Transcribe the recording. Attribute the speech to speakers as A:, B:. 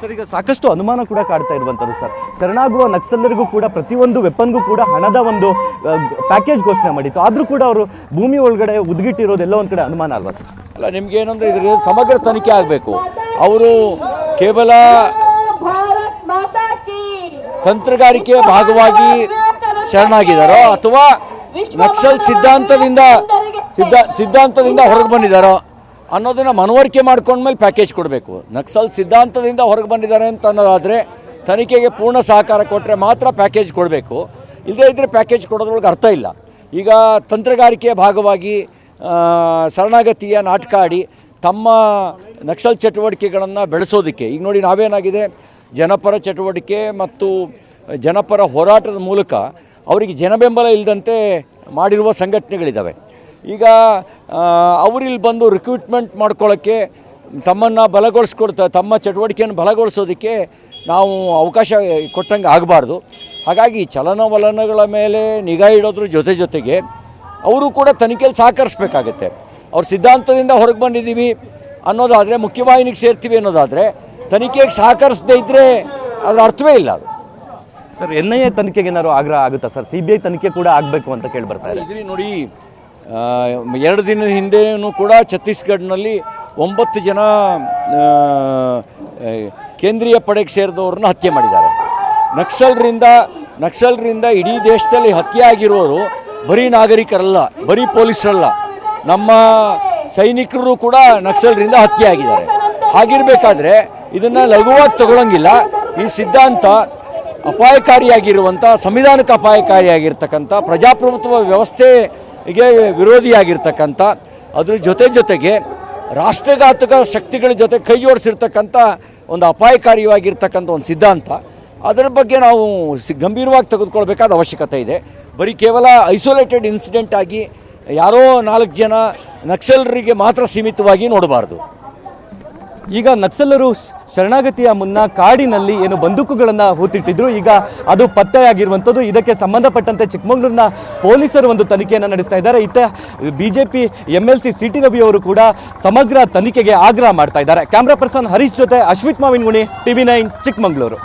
A: Sir ಈಗ ಸಾಕಷ್ಟು ಅನುಮಾನ ಕೂಡ ಕಾಡ್ತಾ ಇರುವಂಥದ್ದು ಸರ್ ಶರಣಾಗುವ ನಕ್ಸಲರಿಗೂ ಕೂಡ ಪ್ರತಿಯೊಂದು ವೆಪನ್ಗೂ ಕೂಡ ಹಣದ ಒಂದು ಪ್ಯಾಕೇಜ್ ಘೋಷಣೆ ಮಾಡಿತ್ತು. ಆದರೂ ಕೂಡ ಅವರು ಭೂಮಿ ಒಳಗಡೆ ಉದ್ಗಿಟ್ಟಿರೋದೆಲ್ಲ ಒಂದು ಕಡೆ ಅನುಮಾನ ಅಲ್ವಾ ಸರ್
B: ಅಲ್ಲ, ನಿಮ್ಗೆ ಏನಂದ್ರೆ ಇದ್ರ ಸಮಗ್ರ ತನಿಖೆ ಆಗಬೇಕು. ಅವರು ಕೇವಲ ತಂತ್ರಗಾರಿಕೆಯ ಭಾಗವಾಗಿ ಶರಣಾಗಿದ್ದಾರೋ ಅಥವಾ ನಕ್ಸಲ್ ಸಿದ್ಧಾಂತದಿಂದ ಸಿದ್ಧ ಸಿದ್ಧಾಂತದಿಂದ ಹೊರಗೆ ಬಂದಿದ್ದಾರೋ ಅನ್ನೋದನ್ನ ಮನವರಿಕೆ ಮಾಡ್ಕೊಂಡ್ಮೇಲೆ ಪ್ಯಾಕೇಜ್ ಕೊಡಬೇಕು. ನಕ್ಸಲ್ ಸಿದ್ಧಾಂತದಿಂದ ಹೊರಗೆ ಬಂದಿದ್ದಾರೆ ಅಂತ ಅನ್ನೋದಾದರೆ ತನಿಖೆಗೆ ಪೂರ್ಣ ಸಹಕಾರ ಕೊಟ್ಟರೆ ಮಾತ್ರ ಪ್ಯಾಕೇಜ್ ಕೊಡಬೇಕು. ಇಲ್ಲದೇ ಇದ್ದರೆ ಪ್ಯಾಕೇಜ್ ಕೊಡೋದ್ರೊಳಗೆ ಅರ್ಥ ಇಲ್ಲ. ಈಗ ತಂತ್ರಗಾರಿಕೆಯ ಭಾಗವಾಗಿ ಶರಣಾಗತಿಯ ನಾಟಕ ಆಡಿ ತಮ್ಮ ನಕ್ಸಲ್ ಚಟುವಟಿಕೆಗಳನ್ನು ಬೆಳೆಸೋದಕ್ಕೆ, ಈಗ ನೋಡಿ ನಾವೇನಾಗಿದೆ, ಜನಪರ ಚಟುವಟಿಕೆ ಮತ್ತು ಜನಪರ ಹೋರಾಟದ ಮೂಲಕ ಅವರಿಗೆ ಜನಬೆಂಬಲ ಇಲ್ಲದಂತೆ ಮಾಡಿರುವ ಸಂಘಟನೆಗಳಿದ್ದಾವೆ ಈಗ ಅವ್ರಿಲ್ಲಿ ಬಂದು ರಿಕ್ರೂಟ್ಮೆಂಟ್ ಮಾಡ್ಕೊಳ್ಳೋಕ್ಕೆ ತಮ್ಮನ್ನು ಬಲಗೊಳಿಸ್ಕೊಡ್ತಾ ತಮ್ಮ ಚಟುವಟಿಕೆಯನ್ನು ಬಲಗೊಳಿಸೋದಕ್ಕೆ ನಾವು ಅವಕಾಶ ಕೊಟ್ಟಂಗೆ ಆಗಬಾರ್ದು. ಹಾಗಾಗಿ ಚಲನವಲನಗಳ ಮೇಲೆ ನಿಗಾ ಇಡೋದ್ರ ಜೊತೆ ಜೊತೆಗೆ ಅವರು ಕೂಡ ತನಿಖೆಯಲ್ಲಿ ಸಹಕರಿಸ್ಬೇಕಾಗತ್ತೆ. ಅವ್ರ ಸಿದ್ಧಾಂತದಿಂದ ಹೊರಗೆ ಬಂದಿದ್ದೀವಿ ಅನ್ನೋದಾದರೆ ಮುಖ್ಯವಾಹಿನಿಗೆ ಸೇರ್ತೀವಿ ಅನ್ನೋದಾದರೆ ತನಿಖೆಗೆ ಸಹಕರಿಸದೇ ಇದ್ದರೆ ಅದರ ಅರ್ಥವೇ ಇಲ್ಲ ಅದು.
A: ಸರ್ ಎನ್ ಐ ಎ ತನಿಖೆಗೆ ಏನಾದ್ರು ಆಗ್ರಹ ಆಗುತ್ತಾ ಸರ್? ಸಿ ಬಿ ಐ ತನಿಖೆ ಕೂಡ ಆಗಬೇಕು ಅಂತ ಕೇಳಿ ಬರ್ತಾ ಇದೆ.
B: ನೋಡಿ ಎರಡು ದಿನದ ಹಿಂದೆಯೂ ಕೂಡ ಛತ್ತೀಸ್ಗಢನಲ್ಲಿ ಒಂಬತ್ತು ಜನ ಕೇಂದ್ರೀಯ ಪಡೆಗೆ ಸೇರಿದವ್ರನ್ನ ಹತ್ಯೆ ಮಾಡಿದ್ದಾರೆ. ನಕ್ಸಲ್ರಿಂದ ನಕ್ಸಲ್ರಿಂದ ಇಡೀ ದೇಶದಲ್ಲಿ ಹತ್ಯೆ ಆಗಿರೋರು ಬರೀ ನಾಗರಿಕರಲ್ಲ, ಬರೀ ಪೊಲೀಸರಲ್ಲ. ನಮ್ಮ ಸೈನಿಕರು ಕೂಡ ನಕ್ಸಲ್ರಿಂದ ಹತ್ಯೆ ಆಗಿದ್ದಾರೆ. ಹಾಗಿರಬೇಕಾದ್ರೆ ಇದನ್ನು ಲಘುವಾಗಿ ತಗೊಳ್ಳಂಗಿಲ್ಲ ಈ ಸಿದ್ಧಾಂತ ಅಪಾಯಕಾರಿಯಾಗಿರುವಂಥ ಸಂವಿಧಾನಕ್ಕೆ ಅಪಾಯಕಾರಿಯಾಗಿರ್ತಕ್ಕಂಥ ಪ್ರಜಾಪ್ರಭುತ್ವ ವ್ಯವಸ್ಥೆಗೆ ವಿರೋಧಿಯಾಗಿರ್ತಕ್ಕಂಥ, ಅದ್ರ ಜೊತೆ ಜೊತೆಗೆ ರಾಷ್ಟ್ರಘಾತಕ ಶಕ್ತಿಗಳ ಜೊತೆ ಕೈ ಜೋಡಿಸಿರ್ತಕ್ಕಂಥ ಒಂದು ಅಪಾಯಕಾರಿಯಾಗಿರ್ತಕ್ಕಂಥ ಒಂದು ಸಿದ್ಧಾಂತ, ಅದರ ಬಗ್ಗೆ ನಾವು ಗಂಭೀರವಾಗಿ ತೆಗೆದುಕೊಳ್ಬೇಕಾದ ಅವಶ್ಯಕತೆ ಇದೆ. ಬರೀ ಕೇವಲ ಐಸೋಲೇಟೆಡ್ ಇನ್ಸಿಡೆಂಟ್ ಆಗಿ ಯಾರೋ ನಾಲ್ಕು ಜನ ನಕ್ಸಲರಿಗೆ ಮಾತ್ರ ಸೀಮಿತವಾಗಿ ನೋಡಬಾರ್ದು.
A: ಈಗ ನಕ್ಸಲರು ಶರಣಾಗತಿಯ ಮುನ್ನ ಕಾಡಿನಲ್ಲಿ ಏನು ಬಂದೂಕುಗಳನ್ನು ಹೂತಿಟ್ಟಿದ್ರು, ಈಗ ಅದು ಪತ್ತೆಯಾಗಿರುವಂಥದ್ದು. ಇದಕ್ಕೆ ಸಂಬಂಧಪಟ್ಟಂತೆ ಚಿಕ್ಕಮಗಳೂರಿನ ಪೊಲೀಸರು ಒಂದು ತನಿಖೆಯನ್ನು ನಡೆಸ್ತಾ ಇದ್ದಾರೆ. ಇತ್ತ BJP M L C C T Ravi ಅವರು ಕೂಡ ಸಮಗ್ರ ತನಿಖೆಗೆ ಆಗ್ರಹ ಮಾಡ್ತಾ ಇದ್ದಾರೆ. ಕ್ಯಾಮ್ರಾ ಪರ್ಸನ್ ಹರೀಶ್ ಜೊತೆ ಅಶ್ವಿತ್ ಮಾವಿನಗುಣಿ, ಟಿವಿ ನೈನ್, ಚಿಕ್ಕಮಗಳೂರು.